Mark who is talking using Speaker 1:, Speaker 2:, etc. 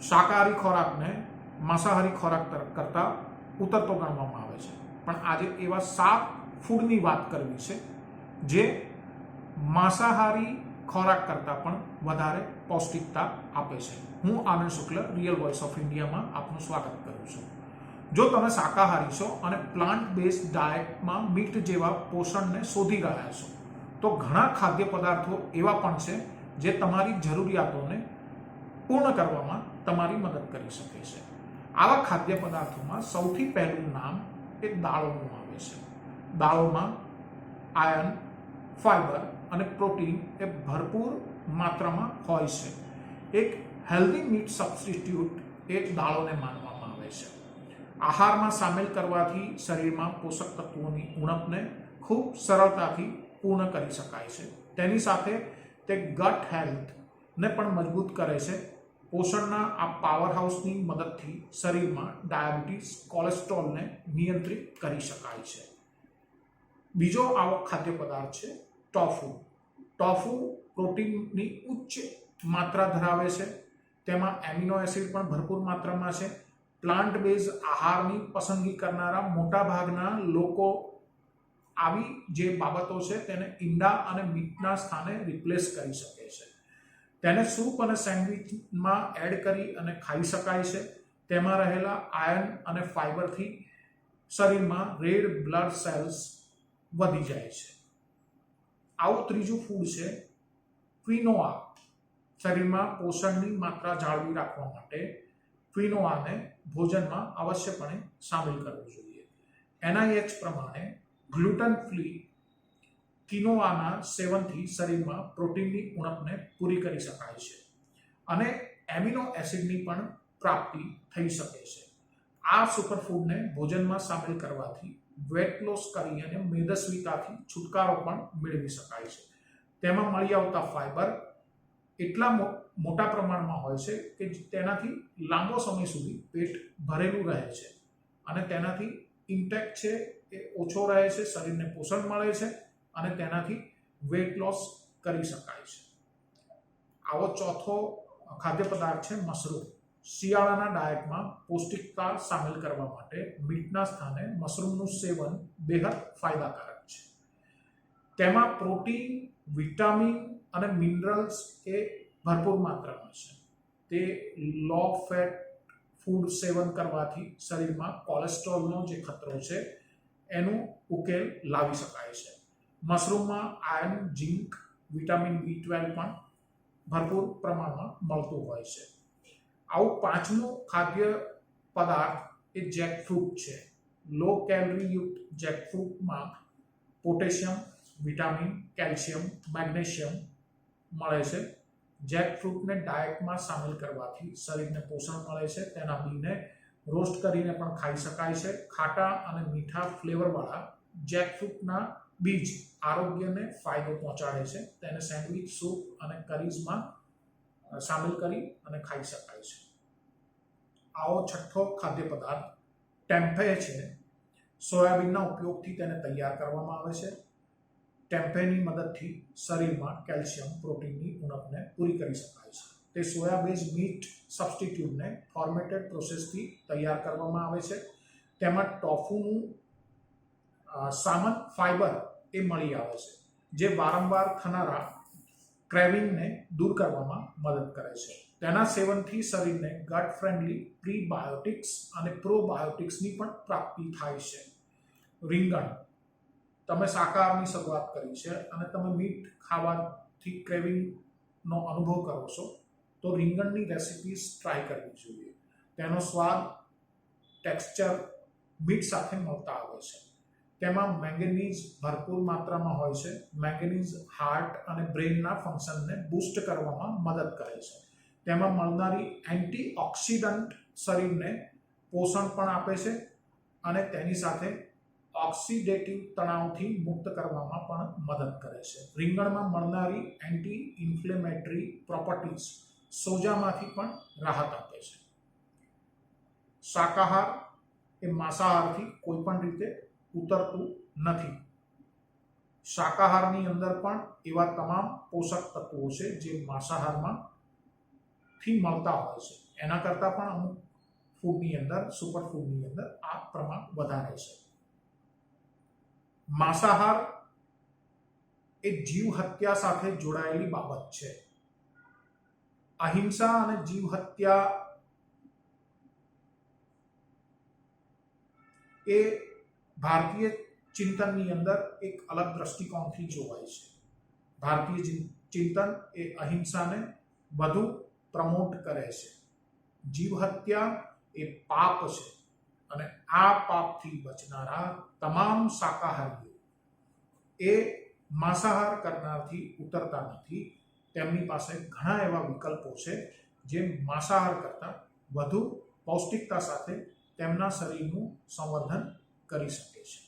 Speaker 1: શાકાહારી ખોરાકને માંસાહારી ખોરાક કરતાં ઉતરતો ગણવામાં આવે છે. પણ આજે એવા સાત ફૂડની વાત કરવી છે, જે માંસાહારી ખોરાક કરતાં પણ વધારે પૌષ્ટિકતા આપે છે. હું Anand Shukla real voice of ઇન્ડિયામાં આપનું સ્વાગત કરું છું. જો તમે શાકાહારી છો અને પ્લાન્ટ બેઝ ડાયટમાં મીટ જેવા પોષણને શોધી રહ્યા છો, તો ઘણા ખાદ્ય પદાર્થો એવા પણ છે, જે તમારી જરૂરિયાતોને પૂર્ણ કરવામાં તમારી મદદ કરી શકે છે. આવા ખાદ્ય પદાર્થોમાં સૌથી પહેલું નામ એ દાળોનું આવે છે. દાળોમાં આયર્ન ફાઈબર અને પ્રોટીન એ ભરપૂર માત્રામાં હોય છે. એક હેલ્ધી મીટ સબસ્ટિટ્યૂટ એ દાળોને માનવામાં આવે છે. આહારમાં સામેલ કરવાથી શરીરમાં પોષક તત્વોની ઉણપને ખૂબ સરળતાથી પૂર્ણ કરી શકાય છે. તેની સાથે તે ગટ હેલ્થને પણ મજબૂત કરે છે. પોષણના આ પાવર હાઉસની મદદથી શરીરમાં ડાયાબિટીસ, કોલેસ્ટ્રોલને નિયંત્રિત કરી શકાય છે. બીજો આવો ખાદ્ય પદાર્થ છે ટોફુ ટોફુ પ્રોટીનની ઉચ્ચ માત્રા ધરાવે છે. તેમાં એમિનો એસિડ પણ ભરપૂર માત્રામાં છે. પ્લાન્ટ બેઝ આહારની પસંદગી કરનારા મોટાભાગના લોકો આવી જે બાબતો છે તેને ઈંડા અને મીટના સ્થાને રિપ્લેસ કરી શકે છે. તેને સૂપ અને સેન્ડવિચમાં એડ કરી અને ખાઈ શકાય છે. તેમાં રહેલા આયર્ન અને ફાઈબરથી શરીરમાં રેડ બ્લડ સેલ્સ વધી જાય છે. આવું ત્રીજું ફૂડ છે, ક્વિનોઆ. શરીરમાં પોષણની માત્રા જાળવી રાખવા માટે ક્વિનોઆને ભોજનમાં અવશ્યપણે સામેલ કરવું જોઈએ. એનઆઈએચ પ્રમાણે ગ્લુટન ફ્રી કિનોઆના સેવનથી શરીરમાં પ્રોટીનની ઉણપને પૂરી કરી શકાય છે અને એમિનો એસિડની પણ પ્રાપ્તિ થઈ શકે છે. આ સુપરફૂડને ભોજનમાં સામેલ કરવાથી વેટ લોસ કરી અને મેદસ્વીતાથી છુટકારો પણ મેળવી શકાય છે. તેમાં મળી આવતા ફાઈબર એટલા મોટા પ્રમાણમાં હોય છે કે તેનાથી લાંબો સમય સુધી પેટ ભરેલું રહે છે અને તેનાથી ઇન્ટેક છે એ ઓછો રહે છે, શરીરને પોષણ મળે છે અને તેનાથી વેટ લોસ કરી શકાય છે. આવો ચોથો ખાદ્ય પદાર્થ છે મશરૂમ. શિયાળાના ડાયટમાં પૌષ્ટિકતા સામેલ કરવા માટે મીટના સ્થાને મશરૂમનું સેવન બેહદ ફાયદાકારક છે. તેમાં પ્રોટીન વિટામિન અને મિનરલ્સ એ ભરપૂર માત્રામાં છે. તે લો ફેટ ફૂડ સેવન કરવાથી શરીરમાં કોલેસ્ટ્રોલનો જે ખતરો છે, એનું ઉકેલ લાવી શકાય છે. મશરૂમમાં iron, zinc, vitamin B twelve પણ ભરપૂર પ્રમાણમાં મળતું હોય છે. આવું પાંચમું ખાદ્ય પદાર્થ એ જેકફ્રૂટ છે. લો કેલરીયુક્ત જેકફ્રૂટમાં પોટેશિયમ, વિટામિન, કેલ્શિયમ, મેગ્નેશિયમ મળે છે. જેકફ્રૂટને ડાયટમાં સામેલ કરવાથી શરીરને પોષણ મળે છે. તેના બીને રોસ્ટ કરીને પણ ખાઈ શકાય છે. ખાટા અને મીઠા ફ્લેવરવાળા જેકફ્રૂટના બીજ આરોગ્યને ફાયદો પહોંચાડે છે. તેને સેન્ડવિચ, સૂપ અને કરીઝમાં સામેલ કરી અને ખાઈ શકાય છે. આવો છઠ્ઠો ખાદ્ય પદાર્થ, ટેમ્પે છે. સોયાબીનના ઉપયોગથી તેને તૈયાર કરવામાં આવે છે. ટેમ્પેની મદદથી શરીરમાં કેલ્શિયમ, પ્રોટીનની ઉણપને પૂરી કરી શકાય છે. તે સોયા બેઝ મીટ સબસ્ટિટ્યૂટને ફોર્મેટેડ પ્રોસેસથી તૈયાર કરવામાં આવે છે. તેમાં ટોફુનું સામન ફાઈબર એ મળી આવે છે, જે વારંવાર થનારા ક્રેવિંગને દૂર કરવામાં મદદ કરે છે. તેના સેવનથી શરીરને ગટ ફ્રેન્ડલી પ્રીબાયોટિક્સ અને પ્રોબાયોટિક્સની પણ પ્રાપ્તિ થાય છે. રીંગણ, તમે શાકાહારની શરૂઆત કરી છે અને તમે મીટ ખાવાથી ક્રેવિંગનો અનુભવ કરો છો, તો રીંગણની રેસિપીસ ટ્રાય કરવી જોઈએ. તેનો સ્વાદ ટેક્સચર મીટ સાથે મળતા આવે છે. તેમાં મેંગેનીઝ ભરપૂર માત્રામાં હોય છે. મેંગેનીઝ હાર્ટ અને બ્રેઇનના ફંક્શનને બૂસ્ટ કરવામાં મદદ કરે છે. તેમાં મળનારી એન્ટીઓક્સિડન્ટ શરીરને પોષણ પણ આપે છે અને તેની સાથે ઓક્સિડેટિવ તણાવથી મુક્ત કરવામાં પણ મદદ કરે છે. રીંગણમાં મળનારી એન્ટી ઇન્ફ્લેમેટરી પ્રોપર્ટીઝ સોજામાંથી પણ રાહત આપે છે. શાકાહાર એ માંસાહારથી કોઈ પણ રીતે ઉતરતું નથી. શાકાહારની અંદર પણ એવા તમામ પોષક તત્વો છે જે માંસાહારમાં થી મળતા હોય છે. એના કરતાં પણ અમુક ફૂડની અંદર સુપર ફૂડની અંદર આ પ્રમાણ વધારે છે. માંસાહાર એ જીવ હત્યા સાથે જોડાયેલી બાબત છે. અહિંસા અને જીવ હત્યા એ ભારતીય ચિંતનની અંદર એક અલગ દ્રષ્ટિકોણથી જોવાય છે. ભારતીય ચિંતન એ અહિંસાને વધુ પ્રમોટ કરે છે. જીવ હત્યા એ પાપ છે અને આ પાપથી બચનારા તમામ શાકાહારીઓ. એ માંસાહાર કરનારથી ઉતરતા નથી. તેમની પાસે ઘણા એવા વિકલ્પો છે જે માંસાહાર કરતાં વધુ પૌષ્ટિકતા સાથે તેમના શરીરનું સંવર્ધન કરી શકે છે.